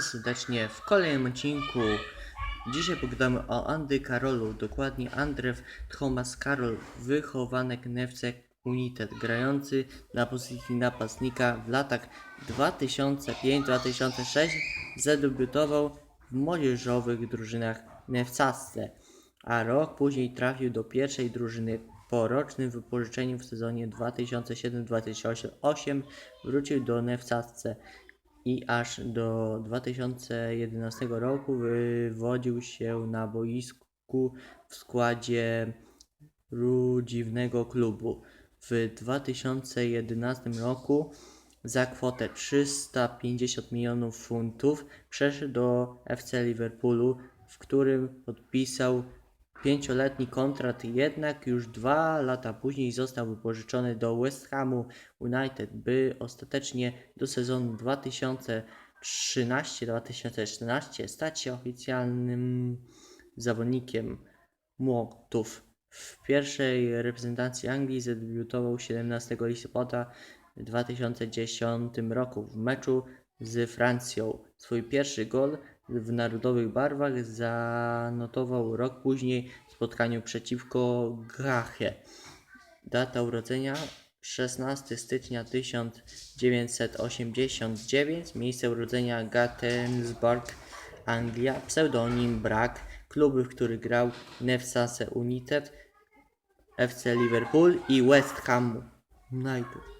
Serdecznie w kolejnym odcinku. Dzisiaj pogadamy o Andy Karolu, dokładnie Andrew Thomas Karol, wychowanek Newcek United, grający na pozycji napastnika w latach 2005-2006 zadebiutował w młodzieżowych drużynach Newcasce, a rok później trafił do pierwszej drużyny. Po rocznym wypożyczeniu w sezonie 2007-2008 wrócił do Newcasce i aż do 2011 roku wywodził się na boisku w składzie rudziwnego klubu. W 2011 roku za kwotę 350 milionów funtów przeszedł do FC Liverpoolu, w którym podpisał pięcioletni kontrakt, jednak już dwa lata później został wypożyczony do West Hamu United, by ostatecznie do sezonu 2013-2014 stać się oficjalnym zawodnikiem młotów. W pierwszej reprezentacji Anglii zadebiutował 17 listopada 2010 roku w meczu z Francją. Swój pierwszy gol w narodowych barwach zanotował rok później w spotkaniu przeciwko Grache. Data urodzenia 16 stycznia 1989, miejsce urodzenia Gainsborough, Anglia, pseudonim Brak, kluby, w których grał Newcastle United, FC Liverpool i West Ham United.